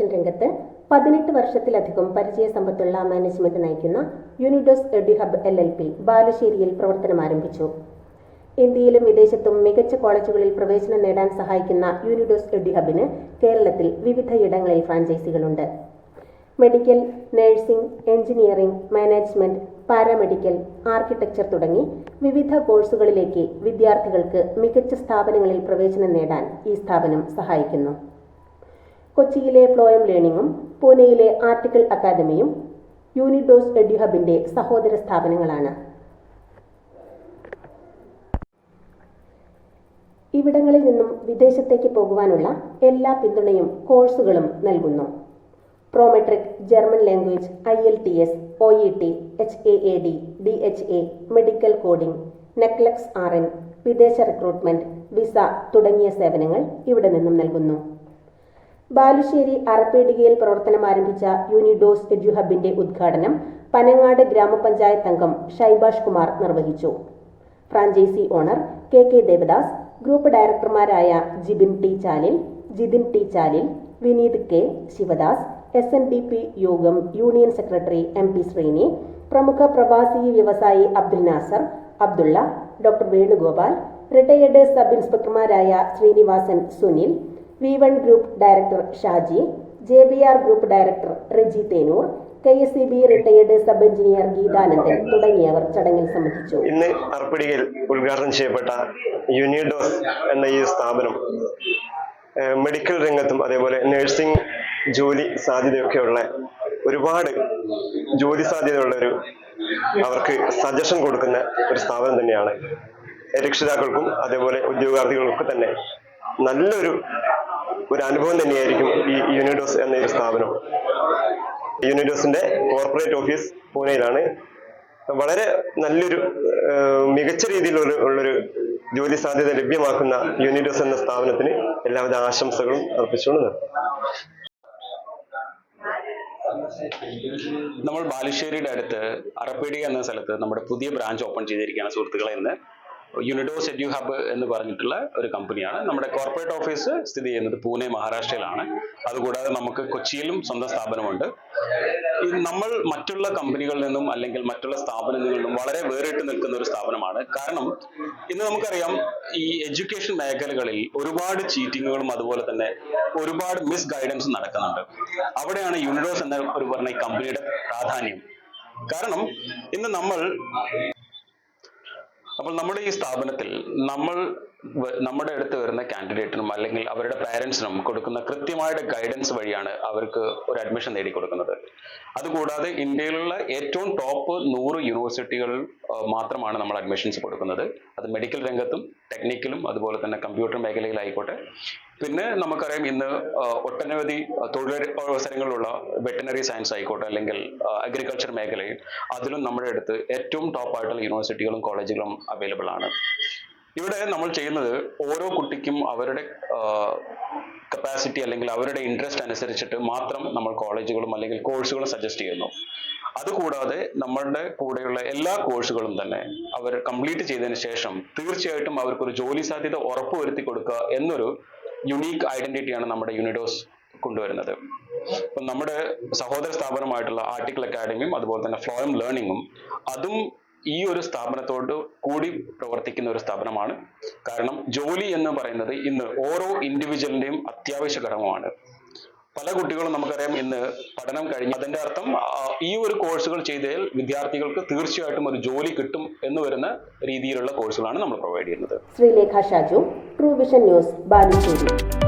Education രംഗത്ത് പതിനെട്ട് വർഷത്തിലധികം പരിചയസമ്പത്തുള്ള മാനേജ്മെന്റ് നയിക്കുന്ന Unidos Eduhub L L P ബാലുശ്ശേരിയിൽ പ്രവർത്തനം ആരംഭിച്ചു. ഇന്ത്യയിലും വിദേശത്തും മികച്ച കോളേജുകളിൽ പ്രവേശനം നേടാൻ സഹായിക്കുന്ന യൂണിഡോസ് എഡ്യൂഹബിന് കേരളത്തിൽ വിവിധ വിവിധയിടങ്ങളിൽ ഫ്രാഞ്ചൈസികളുണ്ട് medical nursing engineering management paramedical architecture തുടങ്ങി വിവിധ കോഴ്സുകളിലേക്ക് വിദ്യാർത്ഥികൾക്ക് മികച്ച സ്ഥാപനങ്ങളിൽ പ്രവേശനം നേടാൻ ഈ സ്ഥാപനം സഹായിക്കുന്നു. കൊച്ചിയിലെ ഫ്ലോയം ലേണിംഗും പൂനെയിലെ ആർട്ടിക്കൽ അക്കാദമിയും യൂണിഡോസ് എഡ്യുഹബിന്റെ സഹോദര സ്ഥാപനങ്ങളാണ്. ഇവിടങ്ങളിൽ നിന്നും വിദേശത്തേക്ക് പോകുവാനുള്ള എല്ലാ പിന്തുണയും കോഴ്സുകളും നൽകുന്നു. Prometric German language I L T S O E T H A A D D H A medical coding NCLEX R N വിദേശ റിക്രൂട്ട്മെന്റ് വിസ തുടങ്ങിയ സേവനങ്ങൾ ഇവിടെ നിന്നും നൽകുന്നു. ബാലുശ്ശേരി അറപ്പേടികയിൽ പ്രവർത്തനം ആരംഭിച്ച യൂണിഡോസ് എഡ്യുഹബിന്റെ ഉദ്ഘാടനം പനങ്ങാട് ഗ്രാമപഞ്ചായത്ത് അംഗം ഷൈബാഷ് കുമാർ നിർവഹിച്ചു. Franchise owner K K Devadas group ഡയറക്ടർമാരായ Jibin T Chalil Jithin T Chalil Vineeth K Sivadas S N D P Yogam union secretary M P Sreeni പ്രമുഖ പ്രവാസി വ്യവസായി Abdul Nasser Abdullah doctor Venugopal retired sub ഇൻസ്പെക്ടർമാരായ Srinivasan Sunil V one group director Shaji J B R group director Reji Thenoor K S C B retired sub engineer Geethanandan തുടങ്ങിയവർ ചടങ്ങിൽ സംബന്ധിച്ചു. ഇന്ന് അർപ്പിടിയിൽ ഉദ്ഘാടനം ചെയ്യപ്പെട്ട യൂണിഡോസ് എന്ന ഈ സ്ഥാപനം മെഡിക്കൽ രംഗത്തും അതേപോലെ നഴ്സിംഗ് ജോലി സാധ്യതയൊക്കെയുള്ള ഒരുപാട് ജോലി സാധ്യതയുള്ള ഒരു അവർക്ക് സജഷൻ കൊടുക്കുന്ന ഒരു സ്ഥാപനം തന്നെയാണ്. രക്ഷിതാക്കൾക്കും അതേപോലെ ഉദ്യോഗാർത്ഥികൾക്കും തന്നെ നല്ലൊരു ഒരു അനുഭവം തന്നെയായിരിക്കും ഈ യൂണിഡോസ് എന്ന ഒരു സ്ഥാപനം. യൂണിഡോസിന്റെ കോർപ്പറേറ്റ് ഓഫീസ് പൂനെയിലാണ്. വളരെ നല്ലൊരു മികച്ച രീതിയിലുള്ള ഉള്ളൊരു ജോലി സാധ്യത ലഭ്യമാക്കുന്ന യൂണിഡോസ് എന്ന സ്ഥാപനത്തിന് എല്ലാവിധ ആശംസകളും അർപ്പിച്ചുകൊണ്ട് നമ്മൾ ബാലുശ്ശേരിയുടെ അടുത്ത് അറപ്പേടി എന്ന സ്ഥലത്ത് നമ്മുടെ പുതിയ ബ്രാഞ്ച് ഓപ്പൺ ചെയ്തിരിക്കുകയാണ് സുഹൃത്തുക്കളെ ഇന്ന്. യൂണിഡോസ് സെഡ്യു ഹബ് എന്ന് പറഞ്ഞിട്ടുള്ള ഒരു കമ്പനിയാണ് നമ്മുടെ കോർപ്പറേറ്റ് ഓഫീസ് സ്ഥിതി ചെയ്യുന്നത് പൂനെ മഹാരാഷ്ട്രയിലാണ്. അതുകൂടാതെ നമുക്ക് കൊച്ചിയിലും സ്വന്തം സ്ഥാപനമുണ്ട്. നമ്മൾ മറ്റുള്ള കമ്പനികളിൽ നിന്നും അല്ലെങ്കിൽ മറ്റുള്ള സ്ഥാപനങ്ങളിൽ നിന്നും വളരെ വേറിട്ട് നിൽക്കുന്ന ഒരു സ്ഥാപനമാണ്. കാരണം ഇന്ന് നമുക്കറിയാം ഈ എഡ്യൂക്കേഷൻ മേഖലകളിൽ ഒരുപാട് ചീറ്റിങ്ങുകളും അതുപോലെ തന്നെ ഒരുപാട് മിസ് ഗൈഡൻസും നടക്കുന്നുണ്ട്. അവിടെയാണ് യൂണിഡോസ് എന്ന ഒരു പറഞ്ഞ കമ്പനിയുടെ പ്രാധാന്യം. കാരണം ഇന്ന് നമ്മൾ അപ്പോൾ നമ്മുടെ ഈ സ്ഥാപനത്തിൽ നമ്മൾ നമ്മുടെ അടുത്ത് വരുന്ന കാൻഡിഡേറ്റിനും അല്ലെങ്കിൽ അവരുടെ പാരൻസിനും കൊടുക്കുന്ന കൃത്യമായിട്ട് ഗൈഡൻസ് വഴിയാണ് അവർക്ക് ഒരു അഡ്മിഷൻ നേടിക്കൊടുക്കുന്നത്. അതുകൂടാതെ ഇന്ത്യയിലുള്ള ഏറ്റവും ടോപ്പ് നൂറ് യൂണിവേഴ്സിറ്റികൾ മാത്രമാണ് നമ്മൾ അഡ്മിഷൻസ് കൊടുക്കുന്നത്. അത് മെഡിക്കൽ രംഗത്തും ടെക്നിക്കലും അതുപോലെ തന്നെ കമ്പ്യൂട്ടർ മേഖലയിലായിക്കോട്ടെ. പിന്നെ നമുക്കറിയാം ഇന്ന് ഒട്ടനവധി തൊഴിലവസരങ്ങളുള്ള വെറ്റിനറി സയൻസ് ആയിക്കോട്ടെ അല്ലെങ്കിൽ അഗ്രികൾച്ചർ മേഖലയിൽ അതിലും നമ്മുടെ അടുത്ത് ഏറ്റവും ടോപ്പ് ആയിട്ടുള്ള യൂണിവേഴ്സിറ്റികളും കോളേജുകളും അവൈലബിൾ ആണ്. ഇവിടെ നമ്മൾ ചെയ്യുന്നത് ഓരോ കുട്ടിക്കും അവരുടെ കപ്പാസിറ്റി അല്ലെങ്കിൽ അവരുടെ ഇൻട്രസ്റ്റ് അനുസരിച്ചിട്ട് മാത്രം നമ്മൾ കോളേജുകളും അല്ലെങ്കിൽ കോഴ്സുകളും സജസ്റ്റ് ചെയ്യുന്നു. അതുകൂടാതെ നമ്മളുടെ കൂടെയുള്ള എല്ലാ കോഴ്സുകളും തന്നെ അവർ കംപ്ലീറ്റ് ചെയ്തതിന് ശേഷം തീർച്ചയായിട്ടും അവർക്കൊരു ജോലി സാധ്യത ഉറപ്പുവരുത്തി കൊടുക്കുക എന്നൊരു യുണീക്ക് ഐഡന്റിറ്റിയാണ് നമ്മുടെ യൂണിഡോസ് കൊണ്ടുവരുന്നത്. ഇപ്പം നമ്മുടെ സഹോദര സ്ഥാപനമായിട്ടുള്ള ആർട്ടിക്കൽ അക്കാഡമിയും അതുപോലെ തന്നെ ഫ്ലോയം ലേണിംഗും അതും ഈ ഒരു സ്ഥാപനത്തോട് കൂടി പ്രവർത്തിക്കുന്ന ഒരു സ്ഥാപനമാണ്. കാരണം ജോലി എന്ന് പറയുന്നത് ഇന്ന് ഓരോ ഇൻഡിവിജ്വലിന്റെയും അത്യാവശ്യ ഘടകമാണ്. പല കുട്ടികളും നമുക്കറിയാം ഇന്ന് പഠനം കഴിഞ്ഞ് അതിന്റെ അർത്ഥം ഈ ഒരു കോഴ്സുകൾ ചെയ്താൽ വിദ്യാർത്ഥികൾക്ക് തീർച്ചയായിട്ടും ഒരു ജോലി കിട്ടും എന്ന് വരുന്ന രീതിയിലുള്ള കോഴ്സുകളാണ് നമ്മൾ പ്രൊവൈഡ് ചെയ്യുന്നത്. Sreelekha Shaju true vision news Balussery.